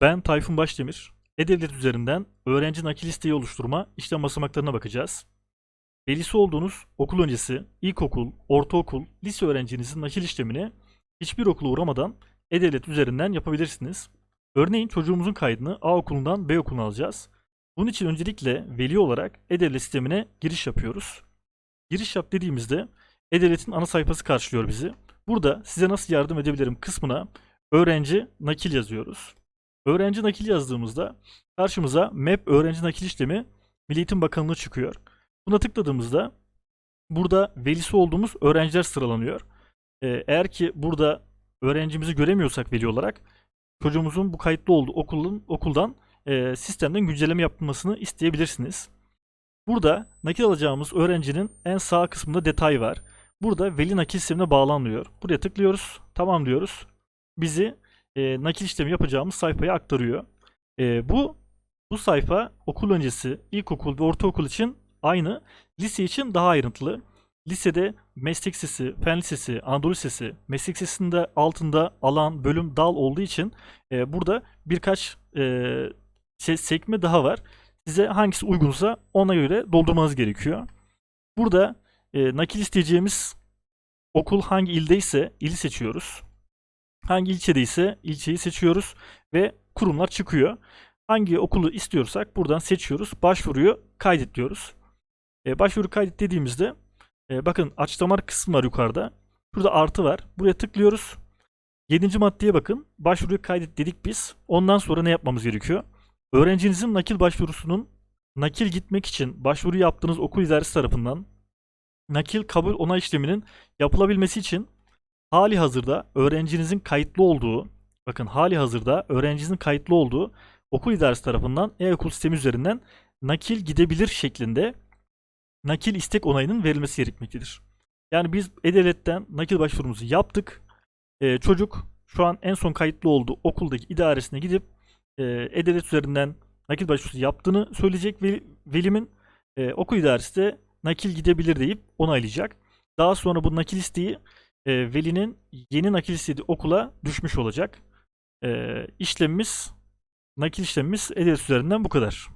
Ben Tayfun Başdemir. E-Devlet üzerinden öğrenci nakil isteği oluşturma işlem basamaklarına bakacağız. Velisi olduğunuz okul öncesi, ilkokul, ortaokul, lise öğrencinizin nakil işlemini hiçbir okula uğramadan E-Devlet üzerinden yapabilirsiniz. Örneğin çocuğumuzun kaydını A okulundan B okuluna alacağız. Bunun için öncelikle veli olarak E-Devlet sistemine giriş yapıyoruz. Giriş yap dediğimizde E-Devlet'in ana sayfası karşılıyor bizi. Burada size nasıl yardım edebilirim kısmına öğrenci nakil yazıyoruz. Öğrenci nakil yazdığımızda karşımıza MEP öğrenci nakil işlemi Milli Eğitim Bakanlığı çıkıyor. Buna tıkladığımızda burada velisi olduğumuz öğrenciler sıralanıyor. Ee, eğer ki burada öğrencimizi göremiyorsak veli olarak çocuğumuzun bu kayıtlı olduğu okulun okuldan e, sistemden güncelleme yapılmasını isteyebilirsiniz. Burada nakil alacağımız öğrencinin en sağ kısmında detay var. Burada veli nakil sistemine bağlanmıyor. Buraya tıklıyoruz. Tamam diyoruz. Bizi e, nakil işlemi yapacağımız sayfaya aktarıyor. E, bu bu sayfa okul öncesi, ilkokul ve ortaokul için aynı. Lise için daha ayrıntılı. Lisede meslek lisesi, fen lisesi, Anadolu lisesi, meslek lisesinde altında alan, bölüm, dal olduğu için e, burada birkaç e, şey, sekme daha var. Size hangisi uygunsa ona göre doldurmanız gerekiyor. Burada e, nakil isteyeceğimiz okul hangi ildeyse ili seçiyoruz. Hangi ilçedeyse ilçeyi seçiyoruz ve kurumlar çıkıyor. Hangi okulu istiyorsak buradan seçiyoruz. Başvuruyu kaydet diyoruz. E, başvuru kaydet dediğimizde e, bakın açıklamalar kısmı var yukarıda. Burada artı var. Buraya tıklıyoruz. 7. maddeye bakın. Başvuruyu kaydet dedik biz. Ondan sonra ne yapmamız gerekiyor? Öğrencinizin nakil başvurusunun nakil gitmek için başvuru yaptığınız okul idaresi tarafından nakil kabul onay işleminin yapılabilmesi için hali hazırda öğrencinizin kayıtlı olduğu, bakın hali hazırda öğrencinizin kayıtlı olduğu okul idaresi tarafından e-okul sistemi üzerinden nakil gidebilir şeklinde nakil istek onayının verilmesi gerekmektedir. Yani biz E-Devlet'ten nakil başvurumuzu yaptık. Ee, çocuk şu an en son kayıtlı olduğu okuldaki idaresine gidip e, E-Devlet üzerinden nakil başvurusu yaptığını söyleyecek ve velimin e, okul idaresi de nakil gidebilir deyip onaylayacak. Daha sonra bu nakil isteği e, velinin yeni nakil istediği okula düşmüş olacak. E, işlemimiz, nakil işlemimiz E-Devlet üzerinden bu kadar.